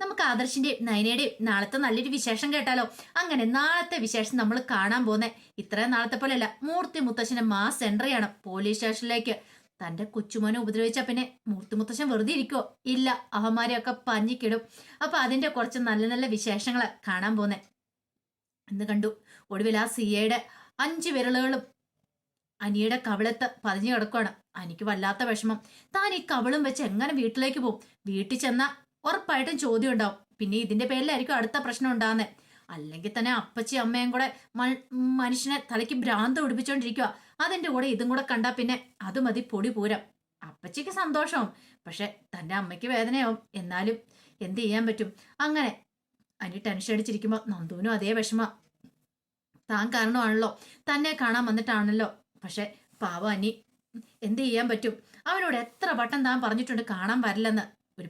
നമുക്ക് ആദർശിന്റെ നയനയുടെ നാളത്തെ നല്ലൊരു വിശേഷം കേട്ടാലോ? അങ്ങനെ നാളത്തെ വിശേഷം നമ്മൾ കാണാൻ പോന്നെ ഇത്രയും നാളത്തെ പോലെയല്ല. മൂർത്തി മുത്തശ്ശന്റെ മാസ് എൻട്രിയാണ് പോലീസ് സ്റ്റേഷനിലേക്ക് തന്റെ കൊച്ചുമോനെ ഉപദ്രവിച്ച പിന്നെ മൂർത്തി മുത്തശ്ശൻ വെറുതെ ഇരിക്കോ ഇല്ല അഹമാരിയൊക്കെ പഞ്ഞിക്കിടും. അപ്പൊ അതിന്റെ കുറച്ച് നല്ല നല്ല വിശേഷങ്ങൾ കാണാൻ പോന്നെ എന്ന് കണ്ടു ഒടുവിൽ ആ സിയയുടെ അഞ്ച് വിരലുകളും അനിയുടെ കവിളത്ത് പതിഞ്ഞു കിടക്കുകയാണ് അനിക്ക് വല്ലാത്ത വിഷമം. താൻ ഈ കവിളും വെച്ച് എങ്ങനെ വീട്ടിലേക്ക് പോകും? വീട്ടിൽ ചെന്ന ഉറപ്പായിട്ടും ചോദ്യം ഉണ്ടാവും. പിന്നെ ഇതിന്റെ പേരിലായിരിക്കും അടുത്ത പ്രശ്നം ഉണ്ടാകുന്നത് അല്ലെങ്കിൽ തന്നെ അപ്പച്ചി അമ്മയും കൂടെ മനുഷ്യനെ തലയ്ക്ക് ഭ്രാന്ത് പിടിപ്പിച്ചോണ്ടിരിക്കുക അതിന്റെ കൂടെ ഇതും കൂടെ കണ്ടാ പിന്നെ അത് മതി പൊടി പൂരം. അപ്പച്ചിക്ക് സന്തോഷവും. പക്ഷെ തന്റെ അമ്മയ്ക്ക് വേദനയാവും. എന്നാലും എന്ത് ചെയ്യാൻ പറ്റും? അങ്ങനെ അനി ടെൻഷൻ അടിച്ചിരിക്കുമ്പോ നന്ദുവിനും അതേ വിഷമ. താൻ കാരണമാണല്ലോ. തന്നെ കാണാൻ വന്നിട്ടാണല്ലോ. പക്ഷെ പാവ അനി എന്ത് ചെയ്യാൻ പറ്റും? അവനോട് എത്ര വട്ടം താൻ പറഞ്ഞിട്ടുണ്ട് കാണാൻ വരില്ലെന്ന്. ഒരു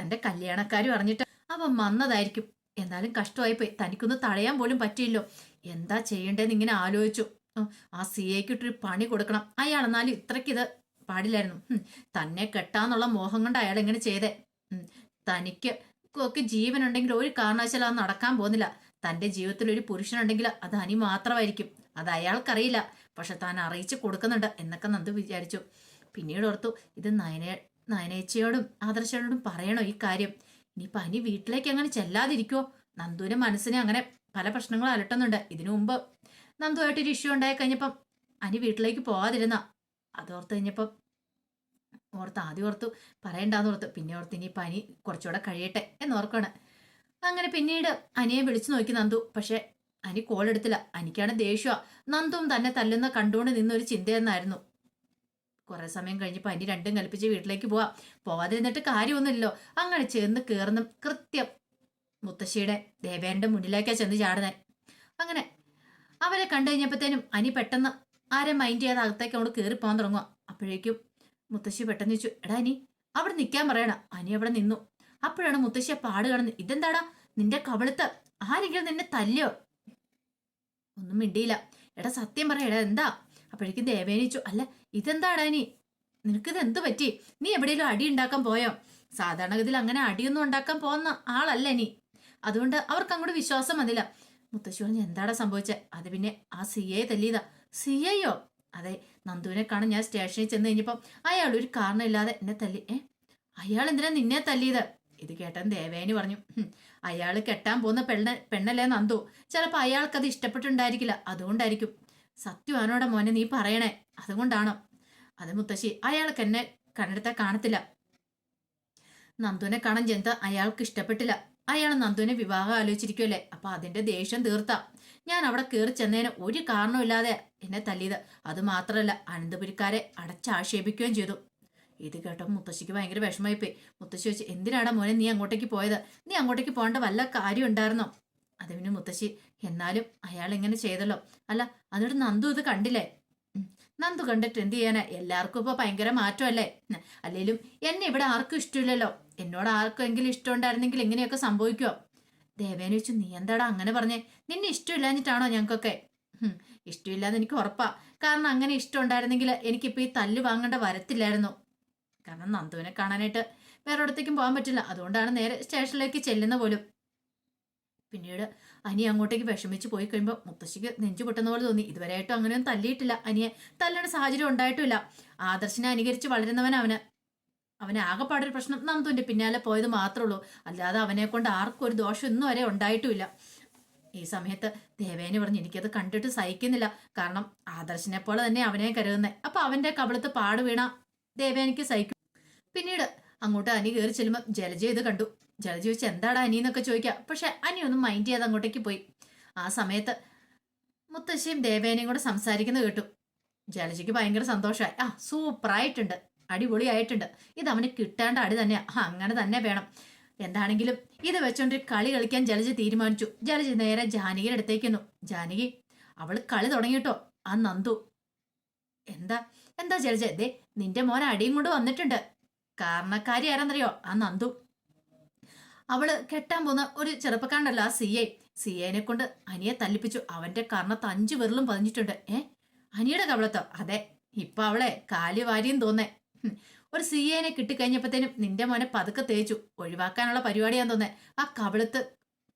തന്റെ കല്യാണക്കാരും അറിഞ്ഞിട്ട് അവൻ വന്നതായിരിക്കും എന്നാലും കഷ്ടമായി പോയി തനിക്കൊന്ന് തടയാൻ പോലും പറ്റിയില്ലോ. എന്താ ചെയ്യണ്ടേന്ന് ഇങ്ങനെ ആലോചിച്ചു. ആ സി എക്കിട്ടൊരു പണി കൊടുക്കണം. അയാൾ എന്നാലും ഇത്രയ്ക്ക് ഇത് പാടില്ലായിരുന്നു. തന്നെ കെട്ടാന്നുള്ള മോഹം കൊണ്ട് അയാൾ ഇങ്ങനെ ചെയ്തേ. തനിക്ക് ഒക്കെ ജീവനുണ്ടെങ്കിൽ ഒരു കാരണവശാലും അത് നടക്കാൻ പോകുന്നില്ല. തന്റെ ജീവിതത്തിൽ ഒരു പുരുഷനുണ്ടെങ്കിൽ അത് അനി മാത്രമായിരിക്കും. അത് അയാൾക്കറിയില്ല. പക്ഷെ താൻ അറിയിച്ചു കൊടുക്കുന്നുണ്ട് എന്നൊക്കെ നന്ദു വിചാരിച്ചു. പിന്നീട് ഓർത്തു ഇത് നയന നയനേച്ചയോടും ആദർശയോടും പറയണോ ഈ കാര്യം? ഇനി പനി വീട്ടിലേക്ക് അങ്ങനെ ചെല്ലാതിരിക്കുവോ? നന്ദുവിന്റെ മനസ്സിനെ അങ്ങനെ പല പ്രശ്നങ്ങളും അലട്ടുന്നുണ്ട്. ഇതിനു മുമ്പ് നന്ദുവായിട്ടൊരു ഇഷ്യൂ ഉണ്ടായി കഴിഞ്ഞപ്പം അനി വീട്ടിലേക്ക് പോവാതിരുന്ന. അതോർത്ത് കഴിഞ്ഞപ്പം ഓർത്ത് ആദ്യം ഓർത്തു പറയണ്ടാന്ന് ഓർത്തു. പിന്നെ ഓർത്ത് ഇനി പനി കുറച്ചുകൂടെ കഴിയട്ടെ എന്നോർക്കാണ് അങ്ങനെ പിന്നീട് അനിയെ വിളിച്ചു നോക്കി നന്ദു. പക്ഷെ അനി കോൾ എടുത്തില്ല. അനിക്കാണ് ദേഷ്യ. നന്ദും തന്നെ തല്ലുന്ന കണ്ടുകൊണ്ട് നിന്നൊരു ചിന്തയെന്നായിരുന്നു. കുറെ സമയം കഴിഞ്ഞ് പനി രണ്ടും കൽപ്പിച്ച് വീട്ടിലേക്ക് പോവാം. പോവാതിരുന്നിട്ട് കാര്യമൊന്നുമില്ലല്ലോ. അങ്ങനെ ചെന്ന് കയറുന്ന കൃത്യം മുത്തശ്ശിയുടെ ദേവേന്റെ മുന്നിലേക്കാ ചെന്ന് ചാടുന്നത്. അങ്ങനെ അവരെ കണ്ടു കഴിഞ്ഞപ്പോഴത്തേനും അനി പെട്ടെന്ന് ആരെ മൈൻഡ് ചെയ്യാതെ അകത്തേക്ക് അവിടെ കയറി പോകാൻ തുടങ്ങുക അപ്പോഴേക്കും മുത്തശ്ശി പെട്ടെന്ന് ചോദിച്ചു എടാ അനി അവിടെ നിൽക്കാൻ പറയണം. അനി അവിടെ നിന്നു. അപ്പോഴാണ് മുത്തശ്ശിയെ പാട് കാണുന്നത് ഇതെന്താടാ? നിന്റെ കവളത്ത് ആരെങ്കിലും നിന്നെ തല്ലിയോ? ഒന്നും മിണ്ടിയില്ല. എടാ സത്യം പറയാ. എടാ എന്താ? അപ്പോഴേക്കും ദേവേനിച്ചു അല്ല ഇതെന്താണ് ഇനി നിനക്കിത് എന്ത് പറ്റി? നീ എവിടെയെങ്കിലും അടി ഉണ്ടാക്കാൻ പോയോ? സാധാരണഗതിയിൽ അങ്ങനെ അടിയൊന്നും ഉണ്ടാക്കാൻ പോകുന്ന ആളല്ല നീ. അതുകൊണ്ട് അവർക്ക് അങ്ങോട്ട് വിശ്വാസം വന്നില്ല. മുത്തശ്ശി പറഞ്ഞു എന്താടാ സംഭവിച്ചത് അത് പിന്നെ ആ സി ഐ തല്ലിയതാ. സി ഐയോ അതെ നന്ദുവിനെ കാണാൻ ഞാൻ സ്റ്റേഷനിൽ ചെന്ന് കഴിഞ്ഞപ്പം അയാൾ ഒരു കാരണമില്ലാതെ എന്നെ തല്ലി. ഏ? അയാൾ എന്തിനാ നിന്നെ തല്ലിയത്? ഇത് കേട്ടൻ ദേവേനി പറഞ്ഞു അയാൾ കെട്ടാൻ പോകുന്ന പെണ്ണ പെണ്ണല്ലേ നന്ദു? ചിലപ്പോൾ അയാൾക്കത് ഇഷ്ടപ്പെട്ടുണ്ടായിരിക്കില്ല അതുകൊണ്ടായിരിക്കും. സത്യമാണോടെ മോനെ നീ പറയണേ? അതുകൊണ്ടാണോ? അത് മുത്തശ്ശി അയാൾക്ക് എന്നെ കണ്ടെടുത്ത കാണത്തില്ല. നന്ദുവിനെ കാണാൻ ജന്ത അയാൾക്ക് ഇഷ്ടപ്പെട്ടില്ല. അയാൾ നന്ദുവിനെ വിവാഹം ആലോചിച്ചിരിക്കുമല്ലേ അപ്പൊ അതിന്റെ ദേഷ്യം തീർത്ത. ഞാൻ അവിടെ കയറി ചെന്നതിന് ഒരു കാരണമില്ലാതെ എന്നെ തല്ലിയത്. അത് മാത്രമല്ല അനന്തപുരിക്കാരെ അടച്ചാക്ഷേപിക്കുകയും ചെയ്തു. ഇത് കേട്ടോ മുത്തശ്ശിക്ക് ഭയങ്കര വിഷമമായിപ്പോയി മുത്തശ്ശി വെച്ച് എന്തിനാടാ മോനെ നീ അങ്ങോട്ടേക്ക് പോയത്? നീ അങ്ങോട്ടേക്ക് പോകേണ്ട വല്ല കാര്യം ഉണ്ടായിരുന്നോ അത് പിന്നെ മുത്തശ്ശി? എന്നാലും അയാൾ ഇങ്ങനെ ചെയ്തല്ലോ. അല്ല എന്നിട്ട് നന്ദു ഇത് കണ്ടില്ലേ? നന്ദു കണ്ടിട്ട് എന്ത് ചെയ്യാനാ? എല്ലാവർക്കും ഇപ്പൊ ഭയങ്കര മാറ്റമല്ലേ? അല്ലെങ്കിലും എന്നെ ഇവിടെ ആർക്കും ഇഷ്ടമില്ലല്ലോ. എന്നോട് ആർക്കെങ്കിലും ഇഷ്ടമുണ്ടായിരുന്നെങ്കിൽ ഇങ്ങനെയൊക്കെ സംഭവിക്കുമോ ദേവേന വെച്ചു നീ എന്താടാ അങ്ങനെ പറഞ്ഞേ? നിന്നെ ഇഷ്ടമില്ലാഞ്ഞിട്ടാണോ ഞങ്ങൾക്കൊക്കെ. ഇഷ്ടമില്ലാന്ന് എനിക്ക് ഉറപ്പാ. കാരണം അങ്ങനെ ഇഷ്ടം ഉണ്ടായിരുന്നെങ്കിൽ എനിക്കിപ്പോ ഈ തല്ല് വാങ്ങേണ്ട വരത്തില്ലായിരുന്നു. കാരണം നന്ദുവിനെ കാണാനായിട്ട് വേറെ ഇടത്തേക്കും പോകാൻ പറ്റില്ല. അതുകൊണ്ടാണ് നേരെ സ്റ്റേഷനിലേക്ക് ചെല്ലുന്ന പോലും. പിന്നീട് അനി അങ്ങോട്ടേക്ക് വിഷമിച്ച് പോയി കഴിയുമ്പോൾ മുത്തശ്ശിക്ക് നെഞ്ചു പൊട്ടുന്ന പോലെ തോന്നി. ഇതുവരെയായിട്ടും അങ്ങനെയൊന്നും തല്ലിയിട്ടില്ല. അനിയെ തല്ലേണ്ട സാഹചര്യം ഉണ്ടായിട്ടില്ല ആദർശിനെ അനുകരിച്ച് വളരുന്നവൻ അവന്. അവന് ആകെപ്പാടൊരു പ്രശ്നം നന്ദുവിന്റെ പിന്നാലെ പോയത് മാത്രമേ ഉള്ളൂ അല്ലാതെ അവനെ കൊണ്ട് ആർക്കും ഒരു ദോഷം ഇന്നും വരെ ഉണ്ടായിട്ടുമില്ല. ഈ സമയത്ത് ദേവേനെ പറഞ്ഞു എനിക്കത് കണ്ടിട്ട് സഹിക്കുന്നില്ല. കാരണം ആദർശിനെ പോലെ തന്നെ അവനെ കരുതുന്നത് അപ്പൊ അവന്റെ കബളത്ത് പാട് വീണ ദേവേനിക്ക് സഹിക്കും. പിന്നീട് അങ്ങോട്ട് അനി കയറി ചെല്ലുമ്പോൾ ജലജ ഇത് കണ്ടു. ജലജ ചോദിച്ചു എന്താടാ അനി എന്നൊക്കെ പക്ഷെ അനി ഒന്നും മൈൻഡ് ചെയ്യാതെ അങ്ങോട്ടേക്ക് പോയി. ആ സമയത്ത് മുത്തശ്ശിയും ദേവേനയും കൂടെ സംസാരിക്കുന്നത് കേട്ടു. ജലജയ്ക്ക് ഭയങ്കര സന്തോഷമായി ആ സൂപ്പറായിട്ടുണ്ട് അടിപൊളിയായിട്ടുണ്ട്. ഇത് അവന് കിട്ടേണ്ട അടി തന്നെയാ. ആ, അങ്ങനെ തന്നെ വേണം. എന്താണെങ്കിലും ഇത് വെച്ചോണ്ട് കളി കളിക്കാൻ ജലജ തീരുമാനിച്ചു. ജലജ നേരെ ജാനകിയുടെ അടുത്തേക്കുന്നു ജാനകി അവൾ കളി തുടങ്ങിയിട്ടോ ആ നന്ദു. എന്താ? എന്താ ജലജ? ദേ നിന്റെ മോൻ അടിയും കൊണ്ട് വന്നിട്ടുണ്ട്. കാരണക്കാരി ആരാന്നറിയോ ആ നന്ദു. അവൾ കെട്ടാൻ പോന്ന ഒരു ചെറുപ്പക്കാരനല്ല ആ സി ഐ. സി ഐനെ കൊണ്ട് അനിയെ തല്ലിപ്പിച്ചു. അവന്റെ കർണത്ത് അഞ്ചു വിരലും പതിഞ്ഞിട്ടുണ്ട്. ഏ? അനിയുടെ കവളത്തോ? അതെ. ഇപ്പൊ അവളെ കാലി വാരിയും തോന്നേ. ഒരു സി എനെ കിട്ടിക്കഴിഞ്ഞപ്പോഴത്തേനും നിന്റെ മോനെ പതുക്കെ തേച്ചു. ഒഴിവാക്കാനുള്ള പരിപാടിയാന്ന് തോന്നേ. ആ കവളത്ത്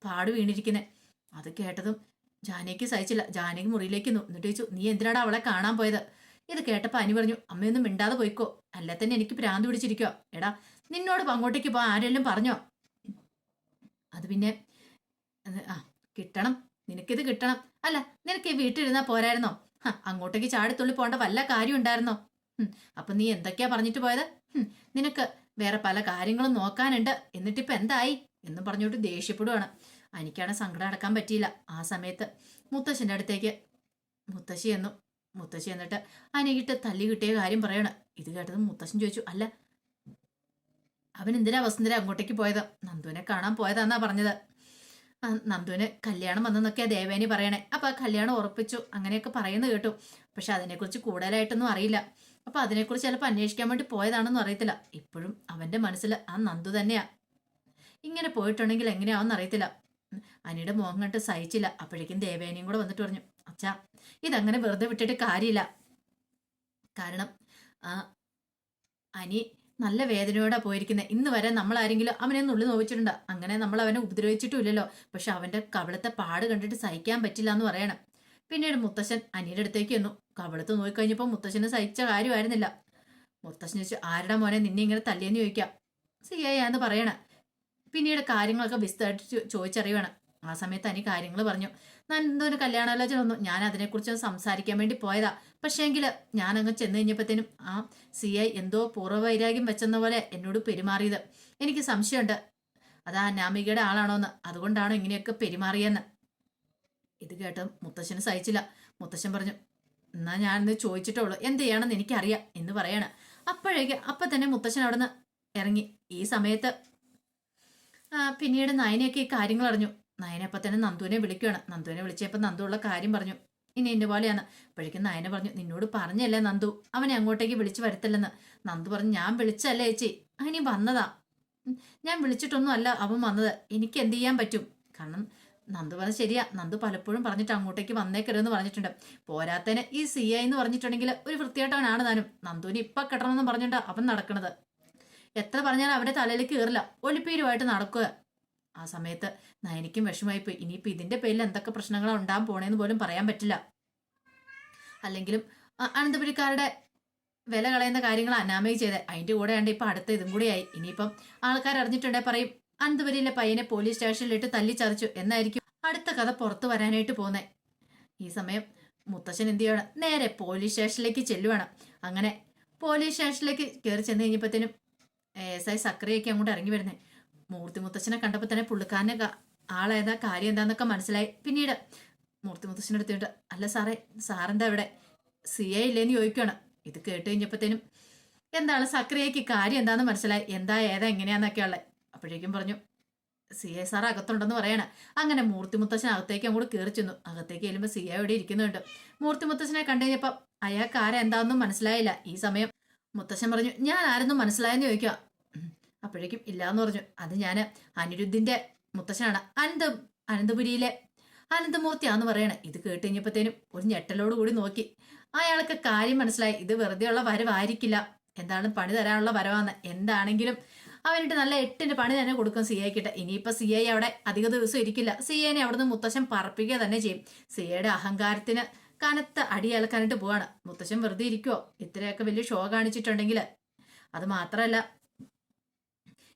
പാട് വീണിരിക്കുന്നെ. അത് കേട്ടതും ജാനകിക്ക് സഹിച്ചില്ല. ജാനകി മുറിയിലേക്ക് എന്നിട്ട് ചോദിച്ചു നീ എന്തിനാടാ അവളെ കാണാൻ പോയത്? ഇത് കേട്ടപ്പോൾ അനി പറഞ്ഞു അമ്മയൊന്നും മിണ്ടാതെ പോയിക്കോ. അല്ല തന്നെ എനിക്ക് പ്രാന്ത് പിടിച്ചിരിക്കോ എടാ നിന്നോട് അങ്ങോട്ടേക്ക് പോ ആരെല്ലാം പറഞ്ഞോ? അത് പിന്നെ ആ കിട്ടണം. നിനക്കിത് കിട്ടണം. അല്ല നിനക്ക് ഈ വീട്ടിലിരുന്നാ പോരായിരുന്നോ? അങ്ങോട്ടേക്ക് ചാടിത്തുള്ളി പോകേണ്ട വല്ല കാര്യം ഉണ്ടായിരുന്നോ? അപ്പൊ നീ എന്തൊക്കെയാ പറഞ്ഞിട്ട് പോയത്? നിനക്ക് വേറെ പല കാര്യങ്ങളും നോക്കാനുണ്ട്. എന്നിട്ടിപ്പോ എന്തായി? എന്ന് പറഞ്ഞോട്ട് ദേഷ്യപ്പെടുവാണ്. എനിക്കാണ് സങ്കടം അടക്കാൻ പറ്റിയില്ല. ആ സമയത്ത് മുത്തശ്ശന്റെ അടുത്തേക്ക് മുത്തശ്ശി എന്നും മുത്തശ്ശി എന്നിട്ട് അനകിട്ട് തല്ലി കിട്ടിയ കാര്യം പറയണം. ഇത് കേട്ടത് മുത്തശ്ശൻ ചോദിച്ചു അല്ല അവൻ എന്തിനാ വസുന്ധര അങ്ങോട്ടേക്ക് പോയത്? നന്ദുവിനെ കാണാൻ പോയതാന്നാ പറഞ്ഞത്. നന്ദുവിന് കല്യാണം വന്നെന്നൊക്കെയാ ദേവേനി പറയണേ. അപ്പൊ ആ കല്യാണം ഉറപ്പിച്ചു. അങ്ങനെയൊക്കെ പറയുന്നത് കേട്ടു. പക്ഷെ അതിനെക്കുറിച്ച് കൂടുതലായിട്ടൊന്നും അറിയില്ല. അപ്പൊ അതിനെക്കുറിച്ച് ചിലപ്പോൾ അന്വേഷിക്കാൻ വേണ്ടി പോയതാണെന്നും അറിയത്തില്ല. ഇപ്പോഴും അവന്റെ മനസ്സിൽ ആ നന്ദു തന്നെയാ. ഇങ്ങനെ പോയിട്ടുണ്ടെങ്കിൽ എങ്ങനെയാവെന്ന് അറിയത്തില്ല അനിയുടെ മോഹം കണ്ട് സഹിച്ചില്ല. അപ്പോഴേക്കും ദേവേനിയും കൂടെ വന്നിട്ട് പറഞ്ഞു അച്ഛാ ഇതങ്ങനെ വെറുതെ വിട്ടിട്ട് കാര്യമില്ല. കാരണം അനി നല്ല വേദനയോടെ പോയിരിക്കുന്നത് ഇന്ന് വരെ നമ്മൾ ആരെങ്കിലും അവനെ നുള്ളി നോവിച്ചിട്ടുണ്ട്? അങ്ങനെ നമ്മൾ അവനെ ഉപദ്രവിച്ചിട്ടുമില്ലല്ലോ. പക്ഷെ അവന്റെ കവളത്തെ പാട് കണ്ടിട്ട് സഹിക്കാൻ പറ്റില്ല എന്ന് പറയണം. പിന്നീട് മുത്തശ്ശൻ അനിയുടെ അടുത്തേക്ക് വന്നു കവളത്ത് നോക്കിക്കഴിഞ്ഞപ്പോൾ മുത്തശ്ശന് സഹിച്ച കാര്യമായിരുന്നില്ല. മുത്തശ്ശൻ ചോദിച്ചു ആരുടെ മോനെ നിന്നെ ഇങ്ങനെ തല്ലിയെന്ന് ചോദിക്കാം? എന്ന് പറയണ. പിന്നീട് കാര്യങ്ങളൊക്കെ വിശദമായിട്ട് ചോദിച്ചറിയണം. ആ സമയത്ത് അനി കാര്യങ്ങൾ പറഞ്ഞു. ഞാൻ നന്ദുവിന് കല്യാണാലോചന വന്നു. ഞാൻ അതിനെക്കുറിച്ച് സംസാരിക്കാൻ വേണ്ടി പോയതാ. പക്ഷേങ്കിൽ ഞാൻ അങ്ങ് ചെന്ന് കഴിഞ്ഞപ്പോഴത്തേനും ആ സി ഐ എന്തോ പൂർവവൈരാഗ്യം വെച്ചെന്ന പോലെ എന്നോട് പെരുമാറിയത്. എനിക്ക് സംശയമുണ്ട്. അതാ ആ നാമികയുടെ ആളാണോ എന്ന് അതുകൊണ്ടാണോ ഇങ്ങനെയൊക്കെ പെരുമാറിയെന്ന്. ഇത് കേട്ട് മുത്തശ്ശന് സഹിച്ചില്ല. മുത്തശ്ശൻ പറഞ്ഞു എന്നാ ഞാനിന്ന് ചോദിച്ചിട്ടുള്ളൂ എന്ത് ചെയ്യണമെന്ന് എനിക്കറിയാം എന്ന് പറയാണ്. അപ്പോഴേക്ക് അപ്പം തന്നെ മുത്തശ്ശൻ അവിടെ നിന്ന് ഇറങ്ങി. ഈ സമയത്ത് പിന്നീട് നയനയൊക്കെ ഈ കാര്യങ്ങൾ അറിഞ്ഞു. നയന അപ്പം തന്നെ നന്ദുവിനെ വിളിക്കുകയാണ് നന്ദുവിനെ വിളിച്ചപ്പോൾ നന്ദുള്ള കാര്യം പറഞ്ഞു. ഇനി എന്റെ പോലെയാണ്. അപ്പോഴേക്കും നയന പറഞ്ഞു നിന്നോട് പറഞ്ഞല്ലേ നന്ദു? അവനെ അങ്ങോട്ടേക്ക് വിളിച്ചു വരുത്തില്ലെന്ന്. നന്ദു പറഞ്ഞു ഞാൻ വിളിച്ചല്ലേ ചേച്ചി? അങ്ങനെ വന്നതാ. ഞാൻ വിളിച്ചിട്ടൊന്നും അല്ല അവൻ വന്നത്. എനിക്ക് എന്ത് ചെയ്യാൻ പറ്റും? കാരണം നന്ദു പറഞ്ഞ ശരിയാ. നന്ദു പലപ്പോഴും പറഞ്ഞിട്ട് അങ്ങോട്ടേക്ക് വന്നേക്കരുതെന്ന് പറഞ്ഞിട്ടുണ്ട്. പോരാത്തതിന് ഈ സി ഐ എന്ന് പറഞ്ഞിട്ടുണ്ടെങ്കിൽ ഒരു വൃത്തിയായിട്ടവനാണ് താനും. നന്ദുവിന് ഇപ്പം കെട്ടണമെന്ന് പറഞ്ഞിട്ട് അവൻ നടക്കണത്. എത്ര പറഞ്ഞാലും അവന്റെ തലയിലേക്ക് കയറില്ല ഒലിപ്പീരുമായിട്ട് നടക്കുക. ആ സമയത്ത് നയനിക്കും വിഷമായിപ്പോയി ഇനിയിപ്പോൾ ഇതിന്റെ പേരിൽ എന്തൊക്കെ പ്രശ്നങ്ങളാണ് ഉണ്ടാകാൻ പോണേന്ന് പോലും പറയാൻ പറ്റില്ല. അല്ലെങ്കിലും അനന്തപുരിക്കാരുടെ വില കളയുന്ന കാര്യങ്ങൾ അനാമയി ചെയ്ത് അതിന്റെ കൂടെ ഉണ്ട് ഇപ്പൊ അടുത്ത ഇതും കൂടിയായി ഇനിയിപ്പം ആൾക്കാർ അറിഞ്ഞിട്ടുണ്ടെ പറയും അനന്തപുരിയിലെ പയ്യനെ പോലീസ് സ്റ്റേഷനിലിട്ട് തല്ലിച്ചതച്ചു എന്നായിരിക്കും അടുത്ത കഥ പുറത്തു വരാനായിട്ട് പോകുന്നത് ഈ സമയം മുത്തശ്ശൻ എന്ത് ചെയ്യണം? നേരെ പോലീസ് സ്റ്റേഷനിലേക്ക് ചെല്ലുവാണ്. അങ്ങനെ പോലീസ് സ്റ്റേഷനിലേക്ക് കയറി ചെന്ന് കഴിഞ്ഞപ്പോഴത്തേനും എസ് ഐ സക്രിയൊക്കെ അങ്ങോട്ട് ഇറങ്ങി വരുന്നത് മൂർത്തി മുത്തച്ഛനെ കണ്ടപ്പോൾ തന്നെ പുള്ളിക്കാരനെ ആളേതാ കാര്യം എന്താന്നൊക്കെ മനസ്സിലായി. പിന്നീട് മൂർത്തി മുത്തച്ഛനെ എടുത്തിട്ട് അല്ല സാറേ സാറെന്താ ഇവിടെ? സി എ ഇല്ലേന്ന് ചോദിക്കുകയാണ് ഇത് കേട്ട് കഴിഞ്ഞപ്പോഴത്തേനും എന്താണ് സക്രിയയ്ക്ക് കാര്യം എന്താന്ന് മനസ്സിലായി. എന്താ ഏതാ എങ്ങനെയാന്നൊക്കെ ഉള്ളത് അപ്പോഴേക്കും പറഞ്ഞു സി എ സാർ അകത്തുണ്ടെന്ന് പറയണ. അങ്ങനെ മൂർത്തി മുത്തശ്ശൻ അകത്തേക്ക് അങ്ങോട്ട് കയറി ചെന്നു. അകത്തേക്ക് ചെല്ലുമ്പോൾ സി എ ഇവിടെ ഇരിക്കുന്നുണ്ട്. മൂർത്തി മുത്തശ്ശനെ കണ്ടു കഴിഞ്ഞപ്പോൾ അയാൾക്ക് ആരെന്താണെന്നും മനസ്സിലായില്ല. ഈ സമയം മുത്തശ്ശൻ പറഞ്ഞു ഞാൻ ആരെന്നും മനസ്സിലായെന്ന് ചോദിക്കുക. അപ്പോഴേക്കും ഇല്ലാന്ന് പറഞ്ഞു. അത് ഞാൻ അനിരുദ്ധിന്റെ മുത്തശ്ശനാണ്. അനന്ത അനന്തപുരിയിലെ അനന്തമൂർത്തിയാന്ന് പറയണേ. ഇത് കേട്ട് കഴിഞ്ഞപ്പോഴത്തേനും ഒരു ഞെട്ടലോട് കൂടി നോക്കി. അയാൾക്ക് കാര്യം മനസ്സിലായി. ഇത് വെറുതെ വെറുതെയുള്ള വരവായിരിക്കില്ല. എന്താണ് പണി തരാനുള്ള വരവാന്ന്. എന്താണെങ്കിലും അവനിട്ട് നല്ല എട്ടിന്റെ പണി തന്നെ കൊടുക്കും സി ഐക്കിട്ട് ഇനിയിപ്പോ സി ഐ അവിടെ അധിക ദിവസം ഇരിക്കില്ല. സി ഐനെ അവിടുന്ന് മുത്തശ്ശൻ പറപ്പിക്കുക തന്നെ ചെയ്യും. സി ഐയുടെ അഹങ്കാരത്തിന് കനത്ത അടി അലക്കാനിട്ട് പോവാണ്. മുത്തശ്ശൻ വെറുതെ ഇരിക്കുവോ? ഇത്രയൊക്കെ വലിയ ഷോ കാണിച്ചിട്ടുണ്ടെങ്കിൽ അത് മാത്രമല്ല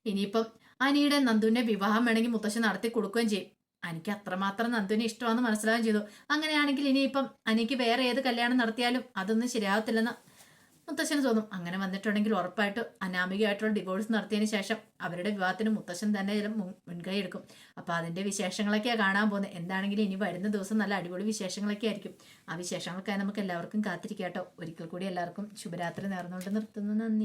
ഇനിയിപ്പം അനിയുടെ നന്ദുവിന്റെ വിവാഹം വേണമെങ്കിൽ മുത്തശ്ശൻ നടത്തി കൊടുക്കുകയും ചെയ്യും. എനിക്ക് അത്രമാത്രം നന്ദുവിനെ ഇഷ്ടമാണെന്ന് മനസ്സിലാവുകയും ചെയ്തു. അങ്ങനെയാണെങ്കിൽ ഇനിയിപ്പം അനിക്ക് വേറെ ഏത് കല്യാണം നടത്തിയാലും അതൊന്നും ശരിയാവത്തില്ലെന്ന് മുത്തശ്ശന് തോന്നും. അങ്ങനെ വന്നിട്ടുണ്ടെങ്കിൽ ഉറപ്പായിട്ട് അനാമികയായിട്ടുള്ള ഡിവോഴ്സ് നടത്തിയതിന് ശേഷം അവരുടെ വിവാഹത്തിന് മുത്തശ്ശൻ തന്നെ ചില മുൻകൈ എടുക്കും. അപ്പോൾ അതിന്റെ വിശേഷങ്ങളൊക്കെയാണ് കാണാൻ പോകുന്നത്. എന്താണെങ്കിലും ഇനി വരുന്ന ദിവസം നല്ല അടിപൊളി വിശേഷങ്ങളൊക്കെ ആയിരിക്കും. ആ വിശേഷങ്ങൾക്കായി നമുക്ക് എല്ലാവർക്കും കാത്തിരിക്കാട്ടോ. ഒരിക്കൽ കൂടി എല്ലാവർക്കും ശുഭരാത്രി നേർന്നുകൊണ്ട് നിർത്തുന്നു. നന്ദി.